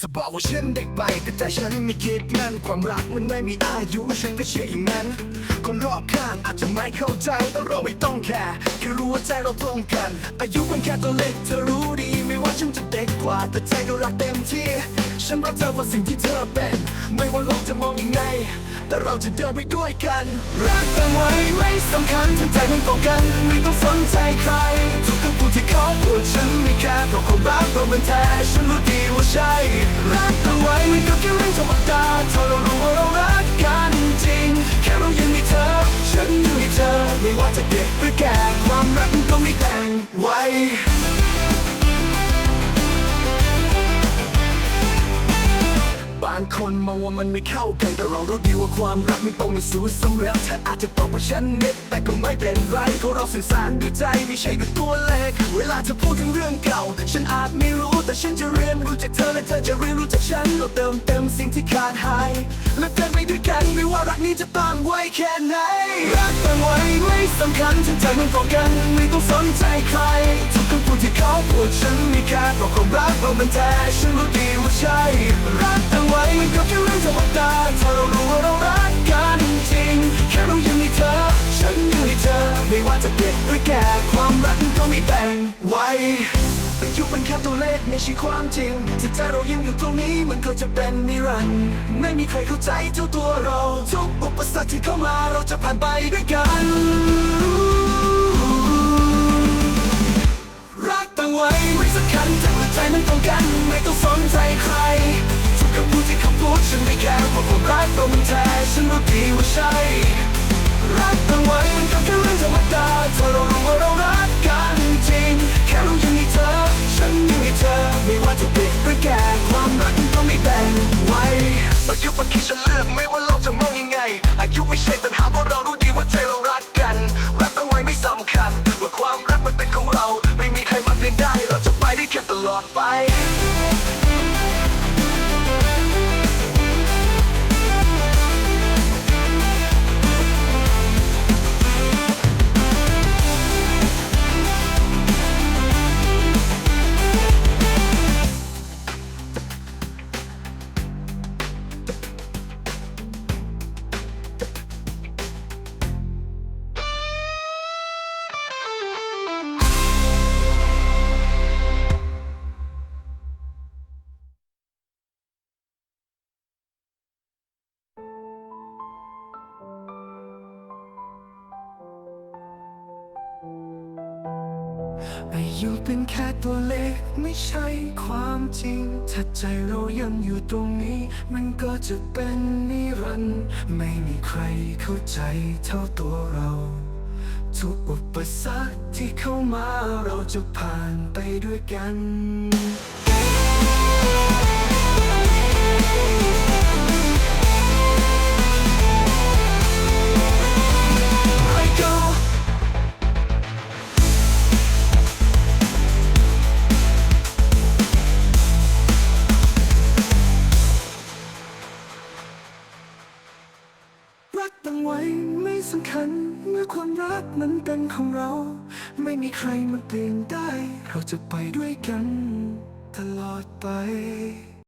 จะบอกว่าฉันเด็กไปแต่ใจฉันไม่คิดงั้นความรักมันไม่มีอายุฉันก็เชื่ออย่างนั้น คนรอบข้างอาจจะไม่เข้าใจแต่เราไม่ต้องแคร์แค่รู้ว่าใจเราตรงกัน อายุมันแค่ตัวเล็กเธอรู้ดีไม่ว่าฉันจะเด็กกว่า แต่ใจก็รักเต็มที่ ฉันรักเธอว่าสิ่งที่เธอเป็น ไม่ว่าโลกจะมองยังไง แต่เราจะเดินไปด้วยกัน รักกันไว้ไม่สำคัญถ้าใจมันตรงกันไม่ต้องสนใจใคร ทุกคำพูดที่เขาพูดฉันไม่แค่เพราะความรักเรามันแท้ฉันรู้ดีว่าใช่ รักกันไว้มันก็แค่เรื่องธรรมดาถ้าเรารู้ว่าเรารักกันจริง แค่เรายังมีเธอ ฉันอยู่ให้เธอ ไม่ว่าจะเด็กหรือแก่ความรักมันก็ไม่แต่งไว้ คนมองว่ามันไม่เข้ากันแต่เรารู้ดีว่าความรักมันต้องมาสู่สำเร็จเธออาจจะบอกว่าฉันเน็ตแต่ก็ไม่เป็นไรเพราะเราสื่อสารด้วยใจไม่ใช่ด้วยตัวเลข เวลาเธอพูดถึงเรื่องเก่า ฉันอาจไม่รู้แต่ฉันจะเรียนรู้จากเธอและเธอจะเรียนรู้จากฉันเราเติมเต็มสิ่งที่ขาดหายและเดินไปด้วยกันไม่ว่ารักนี้จะตั้งไว้แค่ไหนรักตั้งไว้ไม่สำคัญถ้าใจมันตรงกันไม่ต้องสนใจใคร พูดที่เขาพูดฉันม่แค่เพราะความรักเรามันแท้ฉันรู้ดีว่าใช่รักตั้งไว้มันก็แค่เรื่องธรรมดาถ้าเรารู้ว่าเรารักกันจริง แค่เรายังมีเธอ ฉันยู่ให้เธอ ไม่ว่าจะเด็กหรือแก่ความรักก็ม่แบ่งไว้อายุมันแค่ตัวเลขไม่ใช่ความจริงถ้าใจเรายังอยู่ตรงนี้มันก็จะเป็นนิรันดร์ไม่มีใครเข้าใจเท่าตัวเรา ทุกอุปสรรคที่เข้ามาเราจะผ่านไปด้วยกัน ไม่าความรักเรามันแท้ฉันรู้ดีว่าใช่ รักตั้งไว้มันก็แค่เรื่อง อายุเป็นแค่ตัวเลขไม่ใช่ความจริง ถ้าใจเรายังอยู่ตรงนี้ มันก็จะเป็นนิรันดร์ไม่มีใครเข้าใจเท่าตัวเรา ทุกอุปสรรคที่เข้ามาเราจะผ่านไปด้วยกัน I คัน เมื่อความรักมันเป็นของเรา ไม่มีใครมาเปลี่ยนได้ เราจะไปด้วยกัน ตลอดไป